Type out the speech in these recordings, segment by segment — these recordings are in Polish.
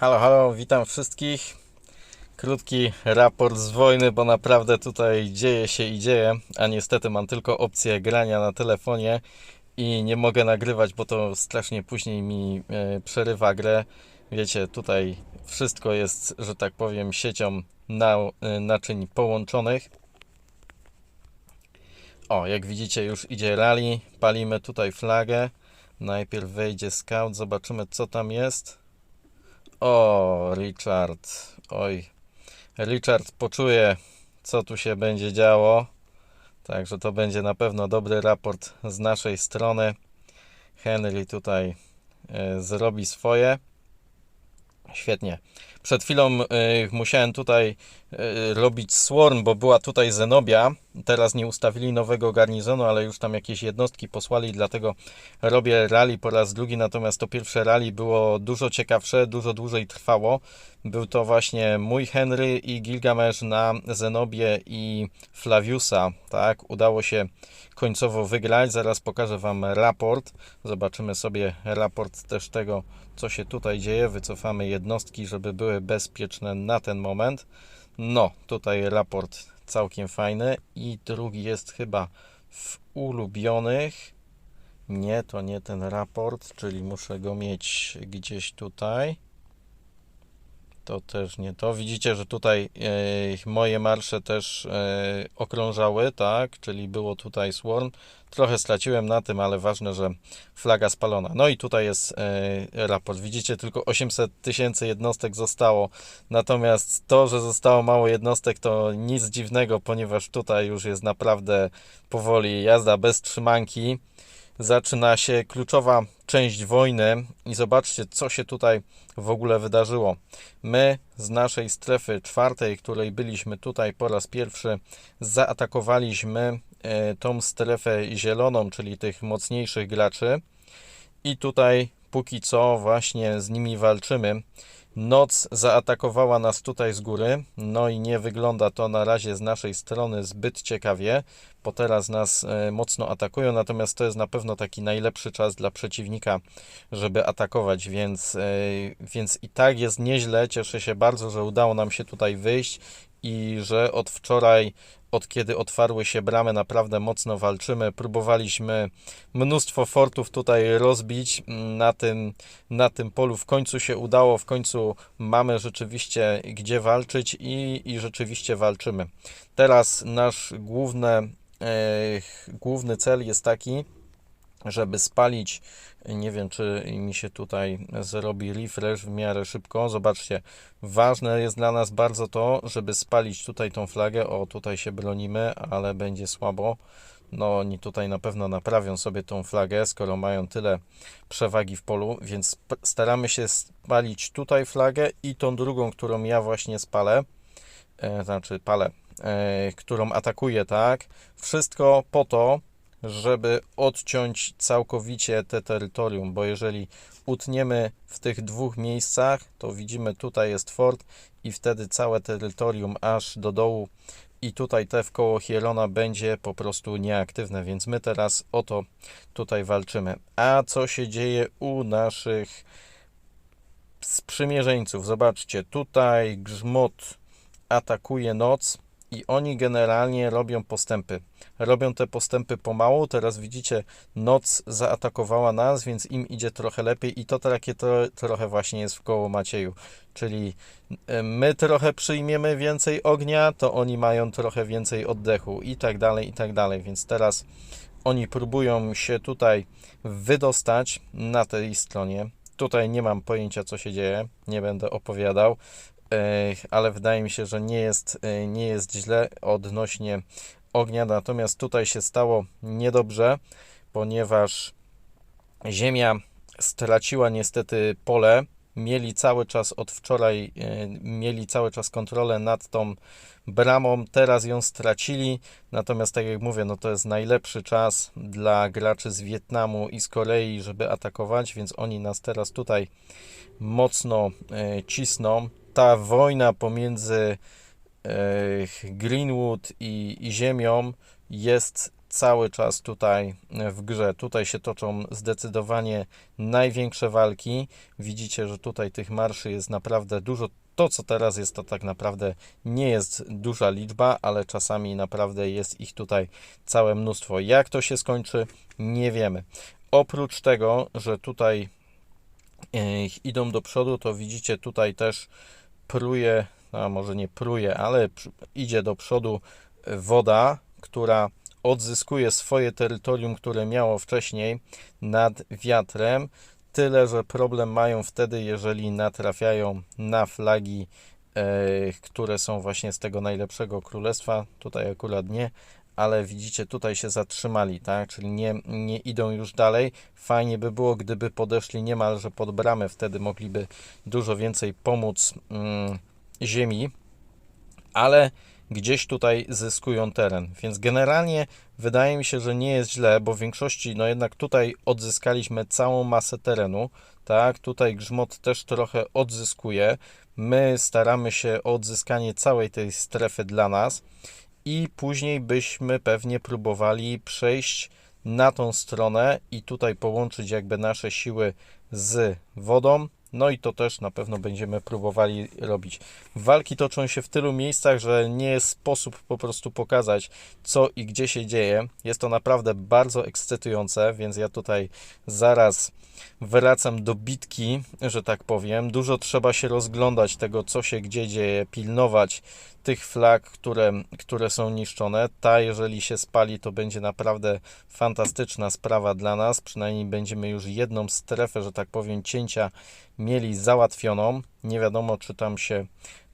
Halo, halo, witam wszystkich. Krótki raport z wojny, bo naprawdę tutaj dzieje się i dzieje, a niestety mam tylko opcję grania na telefonie i nie mogę nagrywać, bo to strasznie później mi e, przerywa grę. Wiecie, tutaj wszystko jest, że tak powiem, siecią na, e, naczyń połączonych. O, jak widzicie, już idzie rally. Palimy tutaj flagę. Najpierw wejdzie scout, zobaczymy co tam jest. O, Richard. Oj. Richard poczuje, co tu się będzie działo. Także to będzie na pewno dobry raport z naszej strony. Henry tutaj e, zrobi swoje. Świetnie. Przed chwilą e, musiałem tutaj e, robić swarm, bo była tutaj Zenobia. Teraz nie ustawili nowego garnizonu, ale już tam jakieś jednostki posłali, dlatego robię rally po raz drugi. Natomiast to pierwsze rally było dużo ciekawsze, dużo dłużej trwało. Był to właśnie mój Henry i Gilgamesz na Zenobię i Flaviusa. Tak, udało się końcowo wygrać. Zaraz pokażę Wam raport. Zobaczymy sobie raport też tego, co się tutaj dzieje. Wycofamy jednostki, żeby były bezpieczne na ten moment. No, tutaj raport całkiem fajny. I drugi jest chyba w ulubionych. Nie, to nie ten raport, czyli muszę go mieć gdzieś tutaj. To też nie to. Widzicie, że tutaj e, moje marsze też e, okrążały, tak? Czyli było tutaj swarm. Trochę straciłem na tym, ale ważne, że flaga spalona. No i tutaj jest e, raport. Widzicie, tylko 800 tysięcy jednostek zostało. Natomiast to, że zostało mało jednostek, to nic dziwnego, ponieważ tutaj już jest naprawdę powoli jazda bez trzymanki zaczyna się kluczowa część wojny i zobaczcie, co się tutaj w ogóle wydarzyło. My z naszej strefy czwartej, której byliśmy tutaj po raz pierwszy, zaatakowaliśmy e, tą strefę zieloną, czyli tych mocniejszych graczy i tutaj póki co właśnie z nimi walczymy. Noc zaatakowała nas tutaj z góry, no i nie wygląda to na razie z naszej strony zbyt ciekawie, bo teraz nas e, mocno atakują, natomiast to jest na pewno taki najlepszy czas dla przeciwnika, żeby atakować, więc, e, więc i tak jest nieźle. Cieszę się bardzo, że udało nam się tutaj wyjść i że od wczoraj, od kiedy otwarły się bramy, naprawdę mocno walczymy. Próbowaliśmy mnóstwo fortów tutaj rozbić na tym, na tym polu. W końcu się udało, w końcu mamy rzeczywiście gdzie walczyć i, i rzeczywiście walczymy. Teraz nasz główny, e, główny cel jest taki, żeby spalić, nie wiem czy mi się tutaj zrobi refresh w miarę szybko, zobaczcie, ważne jest dla nas bardzo to, żeby spalić tutaj tą flagę, o tutaj się bronimy, ale będzie słabo, no oni tutaj na pewno naprawią sobie tą flagę, skoro mają tyle przewagi w polu, więc staramy się spalić tutaj flagę i tą drugą, którą ja właśnie spalę, e, znaczy palę, e, którą atakuję, tak, wszystko po to, żeby odciąć całkowicie te terytorium, bo jeżeli utniemy w tych dwóch miejscach, to widzimy tutaj jest fort i wtedy całe terytorium aż do dołu i tutaj te w koło Hierona będzie po prostu nieaktywne, więc my teraz o to tutaj walczymy. A co się dzieje u naszych sprzymierzeńców? Zobaczcie, tutaj Grzmot atakuje noc, i oni generalnie robią postępy. Robią te postępy pomału. Teraz widzicie, noc zaatakowała nas, więc im idzie trochę lepiej i to takie to, trochę właśnie jest w koło Macieju. Czyli e, my trochę przyjmiemy więcej ognia, to oni mają trochę więcej oddechu i tak dalej, i tak dalej. Więc teraz oni próbują się tutaj wydostać na tej stronie. Tutaj nie mam pojęcia, co się dzieje, nie będę opowiadał ale wydaje mi się, że nie jest, e, nie jest źle odnośnie ognia. Natomiast tutaj się stało niedobrze, ponieważ Ziemia straciła niestety pole. Mieli cały czas od wczoraj, e, mieli cały czas kontrolę nad tą bramą, teraz ją stracili. Natomiast, tak jak mówię, no to jest najlepszy czas dla graczy z Wietnamu i z Korei, żeby atakować, więc oni nas teraz tutaj mocno e, cisną ta wojna pomiędzy e, Greenwood i, i Ziemią jest cały czas tutaj w grze. Tutaj się toczą zdecydowanie największe walki. Widzicie, że tutaj tych marszy jest naprawdę dużo. To, co teraz jest, to tak naprawdę nie jest duża liczba, ale czasami naprawdę jest ich tutaj całe mnóstwo. Jak to się skończy, nie wiemy. Oprócz tego, że tutaj idą do przodu, to widzicie tutaj też pruje, a może nie pruje, ale idzie do przodu woda, która odzyskuje swoje terytorium, które miało wcześniej nad wiatrem. Tyle, że problem mają wtedy, jeżeli natrafiają na flagi, e, które są właśnie z tego najlepszego królestwa. Tutaj akurat nie, ale widzicie, tutaj się zatrzymali, tak? Czyli nie, nie idą już dalej. Fajnie by było, gdyby podeszli niemalże pod bramę, wtedy mogliby dużo więcej pomóc mm, ziemi, ale gdzieś tutaj zyskują teren. Więc generalnie wydaje mi się, że nie jest źle, bo w większości, no jednak tutaj odzyskaliśmy całą masę terenu, tak? Tutaj grzmot też trochę odzyskuje. My staramy się o odzyskanie całej tej strefy dla nas i później byśmy pewnie próbowali przejść na tą stronę i tutaj połączyć jakby nasze siły z wodą. No i to też na pewno będziemy próbowali robić. Walki toczą się w tylu miejscach, że nie jest sposób po prostu pokazać, co i gdzie się dzieje. Jest to naprawdę bardzo ekscytujące, więc ja tutaj zaraz wracam do bitki, że tak powiem. Dużo trzeba się rozglądać tego, co się gdzie dzieje, pilnować tych flag, które, które są niszczone. Ta, jeżeli się spali, to będzie naprawdę fantastyczna sprawa dla nas. Przynajmniej będziemy już jedną strefę, że tak powiem, cięcia mieli załatwioną. Nie wiadomo, czy tam się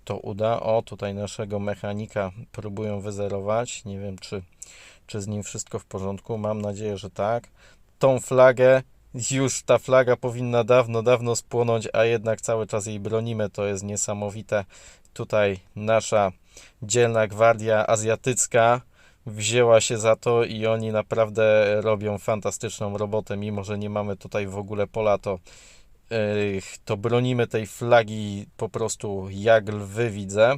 to uda. O, tutaj naszego mechanika próbują wyzerować. Nie wiem, czy, czy z nim wszystko w porządku. Mam nadzieję, że tak. Tą flagę, już ta flaga powinna dawno, dawno spłonąć, a jednak cały czas jej bronimy. To jest niesamowite. Tutaj nasza dzielna gwardia azjatycka wzięła się za to i oni naprawdę robią fantastyczną robotę, mimo że nie mamy tutaj w ogóle pola, to to bronimy tej flagi po prostu jak lwy widzę.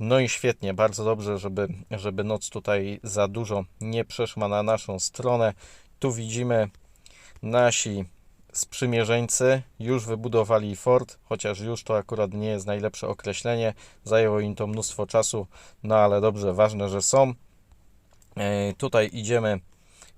No i świetnie, bardzo dobrze, żeby, żeby noc tutaj za dużo nie przeszła na naszą stronę. Tu widzimy nasi sprzymierzeńcy już wybudowali fort, chociaż już to akurat nie jest najlepsze określenie. Zajęło im to mnóstwo czasu, no ale dobrze, ważne, że są. E, Tutaj idziemy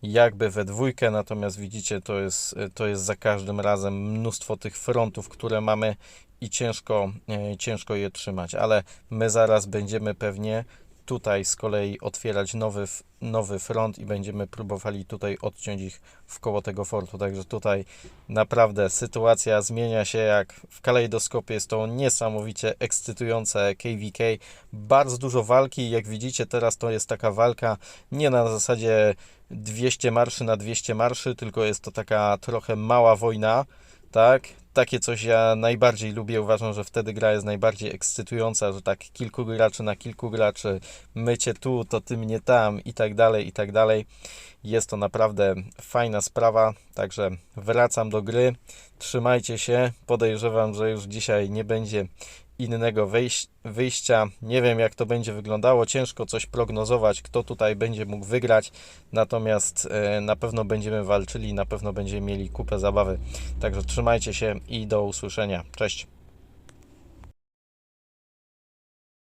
jakby we dwójkę, natomiast widzicie, to jest, to jest za każdym razem mnóstwo tych frontów, które mamy i ciężko, e, ciężko je trzymać, ale my zaraz będziemy pewnie tutaj z kolei otwierać nowy, nowy front i będziemy próbowali tutaj odciąć ich w koło tego fortu, także tutaj naprawdę sytuacja zmienia się jak w kalejdoskopie, jest to niesamowicie ekscytujące KVK, bardzo dużo walki, jak widzicie teraz to jest taka walka nie na zasadzie 200 marszy na 200 marszy, tylko jest to taka trochę mała wojna, tak? Takie coś ja najbardziej lubię, uważam, że wtedy gra jest najbardziej ekscytująca, że tak kilku graczy na kilku graczy, mycie tu, to ty mnie tam i tak dalej, i tak dalej. Jest to naprawdę fajna sprawa, także wracam do gry. Trzymajcie się, podejrzewam, że już dzisiaj nie będzie innego wyjścia. Nie wiem, jak to będzie wyglądało. Ciężko coś prognozować, kto tutaj będzie mógł wygrać. Natomiast e, na pewno będziemy walczyli, na pewno będziemy mieli kupę zabawy. Także trzymajcie się i do usłyszenia. Cześć.